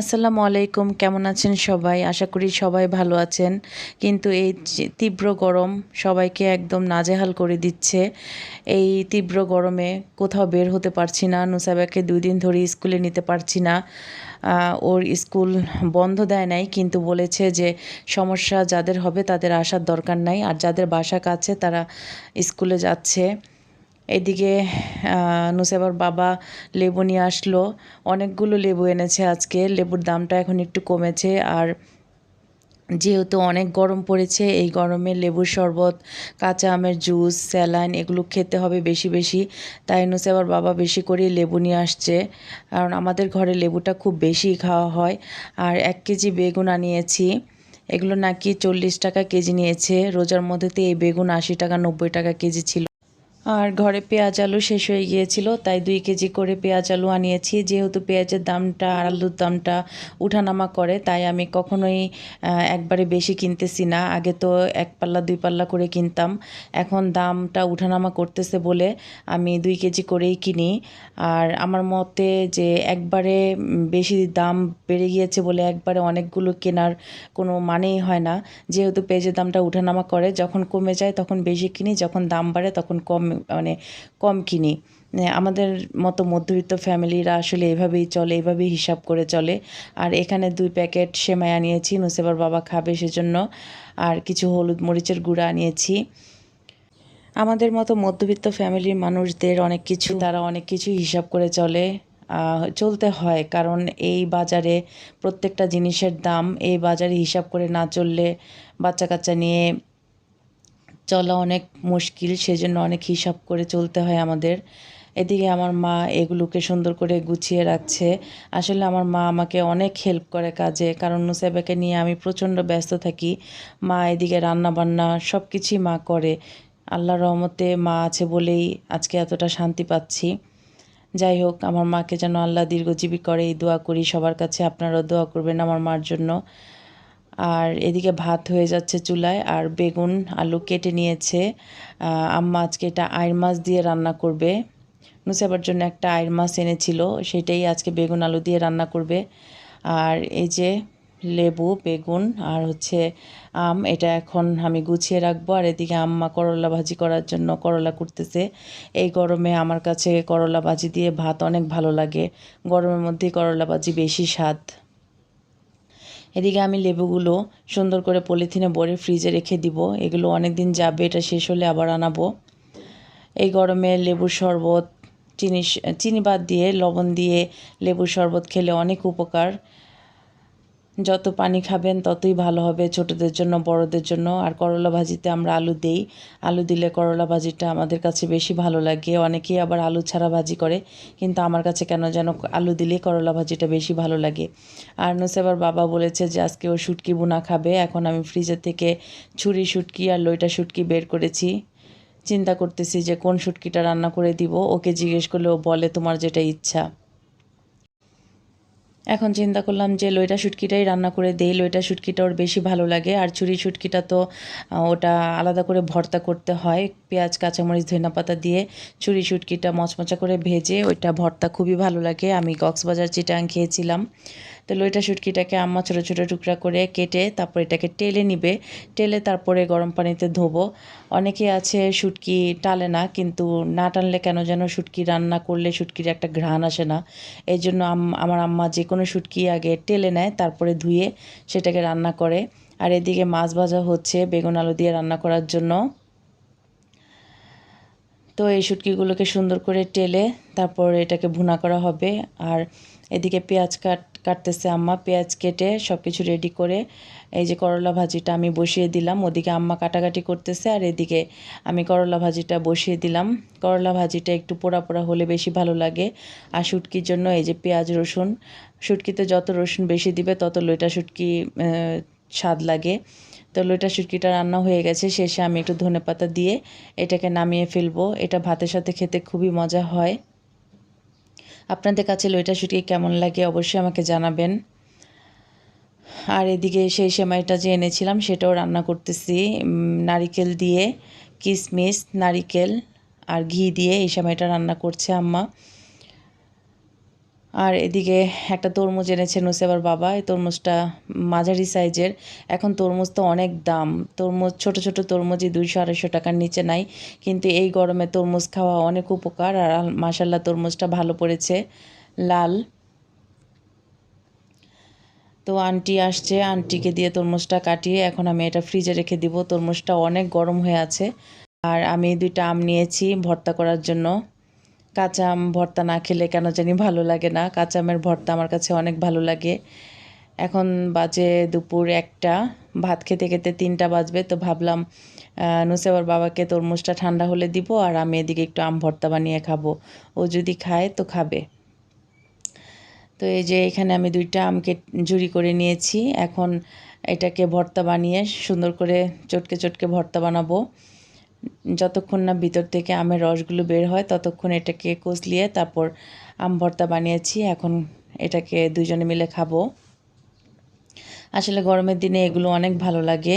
আসসালামু আলাইকুম, কেমন আছেন সবাই? আশা করি সবাই ভালো আছেন। কিন্তু এই তীব্র গরম সবাইকে একদম নাজেহাল করে দিচ্ছে। এই তীব্র গরমে কোথাও বের হতে পারছি না। নুসাবাকে দুই দিন ধরে স্কুলে নিতে পারছি না। ওর স্কুল বন্ধ দেয় নাই, কিন্তু বলেছে যে সমস্যা যাদের হবে তাদের আসার দরকার নাই। আর যাদের বাসা কাছে তারা স্কুলে যাচ্ছে। এদিকে নুসেবার বাবা লেবু নিয়ে আসলো। অনেকগুলো লেবু এনেছে আজকে। লেবুর দামটা এখন একটু কমেছে। আর যেহেতু অনেক গরম পড়েছে, এই গরমে লেবুর শরবত, কাঁচা আমের জুস, স্যালাইন এগুলো খেতে হবে বেশি বেশি। তাই নুসেবার বাবা বেশি করে লেবু নিয়ে আসছে। কারণ আমাদের ঘরে লেবুটা খুব বেশি খাওয়া হয়। আর এক কেজি বেগুন আনিয়েছি। এগুলো নাকি চল্লিশ টাকা কেজি নিয়েছে। রোজার মধ্যে তো এই বেগুন আশি টাকা, নব্বই টাকা কেজি ছিল। আর ঘরে পেঁয়াজ আলু শেষ হয়ে গিয়েছিল, তাই দুই কেজি করে পেঁয়াজ আলু আনিয়েছি। যেহেতু পেঁয়াজের দামটা আর আলুর দামটা উঠানামা করে, তাই আমি কখনোই একবারে বেশি কিনতেছি না। আগে তো এক পাল্লা, দুই পাল্লা করে কিনতাম। এখন দামটা উঠানামা করতেছে বলে আমি দুই কেজি করেই কিনি। আর আমার মতে যে একবারে বেশি দাম বেড়ে গিয়েছে বলে একবারে অনেকগুলো কেনার কোনো মানেই হয় না। যেহেতু পেঁয়াজের দামটা উঠানামা করে, যখন কমে যায় তখন বেশি কিনি, যখন দাম বাড়ে তখন কম মানে কম কিনি। আমাদের মতো মধ্যবিত্ত ফ্যামিলিরা আসলে এভাবেই চলে, এভাবেই হিসাব করে চলে। আর এখানে দুই প্যাকেট সেমাই আনিয়েছি, নুসেবার বাবা খাবে সেজন্য। আর কিছু হলুদ মরিচের গুঁড়া আনিয়েছি। আমাদের মতো মধ্যবিত্ত ফ্যামিলির মানুষদের অনেক কিছু, তারা অনেক কিছু হিসাব করে চলে। চলতে হয়, কারণ এই বাজারে প্রত্যেকটা জিনিসের দাম, এই বাজারে হিসাব করে না চললে বাচ্চা কাচ্চা নিয়ে চলা অনেক মুশকিল, সেজন্য অনেক হিসাব করে চলতে হয় আমাদের। এদিকে আমার মা এগুলোকে সুন্দর করে গুছিয়ে রাখছে। আসলে আমার মা আমাকে অনেক হেল্প করে কাজে, কারণ নুসাইবাকে নিয়ে আমি প্রচণ্ড ব্যস্ত থাকি। মা এদিকে রান্না বান্না সব কিছুই মা করে। আল্লাহ রহমতে মা আছে বলেই আজকে এতটা শান্তি পাচ্ছি। যাই হোক, আমার মাকে যেন আল্লাহ দীর্ঘজীবী করে, এই দোয়া করি সবার কাছে। আপনারাও দোয়া করবেন আমার মার জন্য। আর এদিকে ভাত হয়ে যাচ্ছে চুলায় আর বেগুন, আলু কেটে নিয়েছে। আম্মা আজকে এটা আইর মাছ দিয়ে রান্না করবে। নুসাবার জন্য একটা আইর মাছ এনেছিল, সেটাই আজকে বেগুন, আলু দিয়ে রান্না করবে। আর এই যে লেবু, বেগুন আর হচ্ছে আম, এটা এখন আমি গুছিয়ে রাখব। আর এদিকে আম্মা করলা ভাজি করার জন্য করলা করতেছে এই গরমে আমার কাছে করলা ভাজি দিয়ে ভাত অনেক ভালো লাগে। গরমের মধ্যে করলা ভাজি বেশি স্বাদ। এদিকে আমি লেবুগুলো সুন্দর করে পলিথিনে ভরে ফ্রিজে রেখে দিব। এগুলো অনেক দিন যাবে, এটা শেষ হলে আবার আনাবো। এই গরমে লেবুর শরবত চিনি চিনি বাদ দিয়ে লবণ দিয়ে লেবুর শরবত খেলে অনেক উপকার। যত পানি খাবেন ততই ভালো হবে ছোটদের জন্য, বড়দের জন্য। আর করলা ভাজিতে আমরা আলু দেই। আলু দিলে করলা ভাজিটা আমাদের কাছে বেশি ভালো লাগে। অনেকেই আবার আলু ছাড়া ভাজি করে, কিন্তু আমার কাছে কেন যেন আলু দিলেই করলা ভাজিটা বেশি ভালো লাগে। আর নুসেবার বাবা বলেছে যে, আজকে ও শুটকি বোনা খাবে। এখন আমি ফ্রিজের থেকে ছুরি শুটকি আর লইটা শুটকি বের করেছি। চিন্তা করতেছি যে, কোন শুটকিটা রান্না করে দিব? ওকে জিজ্ঞেস করলে ও বলে, তোমার যেটা ইচ্ছা। এখন চিন্তা করলাম যে লইটা শুটকিটাই রান্না করে দেই, লইটা শুটকিটা ওর বেশি ভালো লাগে। আর চুরি শুটকিটা তো ওটা আলাদা করে ভর্তা করতে হয়, পেঁয়াজ, কাঁচামরিচ ধনিয়া পাতা দিয়ে চুরি শুটকিটা মচমচা করে ভেজে ওইটা ভর্তা খুবই ভালো লাগে। আমি কক্সবাজার চিটাং খেয়েছিলাম। তো লইটা শুটকিটাকে আম্মা ছোটো ছোটো টুকরা করে কেটে তারপর এটাকে টেলে নিবে। টেলে তারপরে গরম পানিতে ধোবো। অনেকে আছে শুটকি টালে না, কিন্তু না টানলে কেন যেন শুটকি রান্না করলে শুটকির একটা ঘ্রাণ আসে না। এই জন্য আম- আমার আম্মা যে কোনো শুটকি আগে টেলে নেয়, তারপরে ধুয়ে সেটাকে রান্না করে। আর এদিকে মাছ ভাজা হচ্ছে বেগুন আলু দিয়ে রান্না করার জন্য। তো এই শুটকিগুলোকে সুন্দর করে টেলে তারপর এটাকে ভুনা করা হবে। আর এদিকে পেঁয়াজ কাট, কাটতেছে আম্মা। পেঁয়াজ কেটে সব কিছু রেডি করে এই যে করলা ভাজিটা আমি বসিয়ে দিলাম। ওদিকে আম্মা কাটাকাটি করতেছে আর এদিকে আমি করলা ভাজিটা বসিয়ে দিলাম। করলা ভাজিটা একটু পোড়া পোড়া হলে বেশি ভালো লাগে। আর শুটকির জন্য এই যে পেঁয়াজ রসুন, শুটকিতে যত রসুন বেশি দিবে তত লইটা শুটকি স্বাদ লাগে। তো লইটা শুটকিটা রান্না হয়ে গেছে। শেষে আমি একটু ধনেপাতা দিয়ে এটাকে নামিয়ে ফেলব। এটা ভাতের সাথে খেতে খুবই মজা হয়। আপনাদের কাছে লইটা শুটকি কেমন লাগে অবশ্যই আমাকে জানাবেন। আর এদিকে সেই সেমাইটা যে এনেছিলাম সেটাও রান্না করতেছি। নারিকেল দিয়ে কিশমিশ নারিকেল আর ঘি দিয়ে এই সেমাইটা রান্না করছে আম্মা। আর এদিকে একটা তরমুজ এনেছে নুসেবার বাবা। এই তরমুজটা মাঝারি সাইজের। এখন তরমুজ তো অনেক দাম। তরমুজ, ছোট ছোট তরমুজই দুইশো আড়াইশো টাকার নিচে নাই। কিন্তু এই গরমে তরমুজ খাওয়া অনেক উপকার। আর মাসাল্লাহ তরমুজটা ভালো পড়েছে। লাল। তো আন্টি আসছে। আন্টিকে দিয়ে তরমুজটা কাটিয়ে এখন আমি এটা ফ্রিজে রেখে দিব। তরমুজটা অনেক গরম হয়ে আছে। আর আমি দুইটা আম নিয়েছি ভর্তা করার জন্য। কাঁচা আম ভর্তা না খেলে কেন জানি ভালো লাগে না। কাঁচা আমের ভর্তা আমার কাছে অনেক ভালো লাগে। এখন বাজে দুপুর একটা, ভাত খেতে খেতে তিনটা বাজবে, তো ভাবলাম নুসেবার বাবাকে তরমুজটা ঠান্ডা হলে দিব আর আমি এদিকে একটু আম ভর্তা বানিয়ে খাব। ও যদি খায় তো খাবে। তো এই যে এখানে আমি দুইটা আমকে জুড়ি করে নিয়েছি। এখন এটাকে ভর্তা বানিয়ে সুন্দর করে চটকে চটকে ভর্তা বানাবো। যতক্ষণ না ভিতর থেকে আমের রসগুলো বের হয়, ততক্ষণ এটাকে কষলিয়ে তারপর আম ভর্তা বানিয়েছি। এখন এটাকে দুজনে মিলে খাব। আসলে গরমের দিনে এগুলো অনেক ভালো লাগে।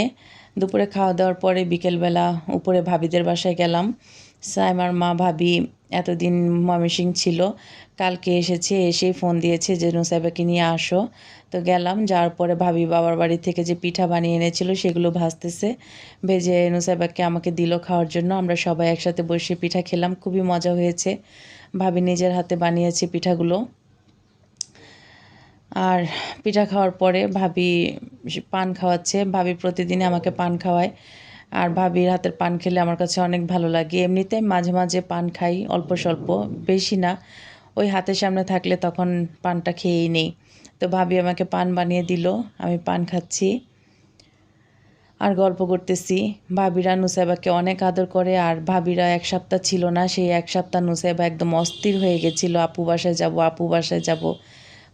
দুপুরে খাওয়া দাওয়ার পরে বিকেলবেলা উপরে ভাবিদের বাসায় গেলাম। সাইমার মা ভাবি এতদিন ময়মনসিং ছিল, কালকে এসেছে, এসেই ফোন দিয়েছে যে নুসাইবাকে নিয়ে আসো। তো গেলাম, যাওয়ার পরে ভাবি বাবার বাড়ি থেকে যে পিঠা বানিয়ে এনেছিল, সেগুলো ভাজতেছে। ভেজে নুসাইবাকে আমাকে দিল খাওয়ার জন্য। আমরা সবাই একসাথে বসে পিঠা খেলাম, খুবই মজা হয়েছে। ভাবি নিজের হাতে বানিয়েছে পিঠাগুলো। আর পিঠা খাওয়ার পরে ভাবি পান খাওয়াচ্ছে। ভাবি প্রতিদিনই আমাকে পান খাওয়ায়। আর ভাবির হাতের পান খেলে আমার কাছে অনেক ভালো লাগে। এমনিতে মাঝে মাঝে পান খাই, অল্প স্বল্প, বেশি না। ওই হাতের সামনে থাকলে তখন পানটা খেয়েই নেই। তো ভাবি আমাকে পান বানিয়ে দিল, আমি পান খাচ্ছি। আর গল্প করতেছি। ভাবিরা নুসাইবাকে অনেক আদর করে, আর ভাবিরা এক সপ্তাহ ছিল না, সেই এক সপ্তাহ নুসাইবা একদম অস্থির হয়ে গেছিল। আপু বাসায় যাব, আপু বাসায় যাব।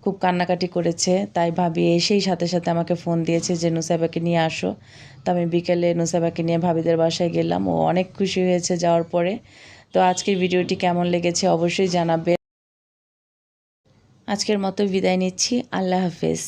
খুব কান্নাকাটি করেছে। তাই ভাবি এসেই সাথে সাথে আমাকে ফোন দিয়েছে যে, নুসাইবাকে নিয়ে আসো। তো আমি বিকেলে নুসাইবাকে নিয়ে ভাবিদের বাসায় গেলাম। ও অনেক খুশি হয়েছে যাওয়ার পরে। তো আজকের ভিডিওটি কেমন লেগেছে অবশ্যই জানাবে। আজকের মতো বিদায় নিচ্ছি। আল্লাহ হাফেজ।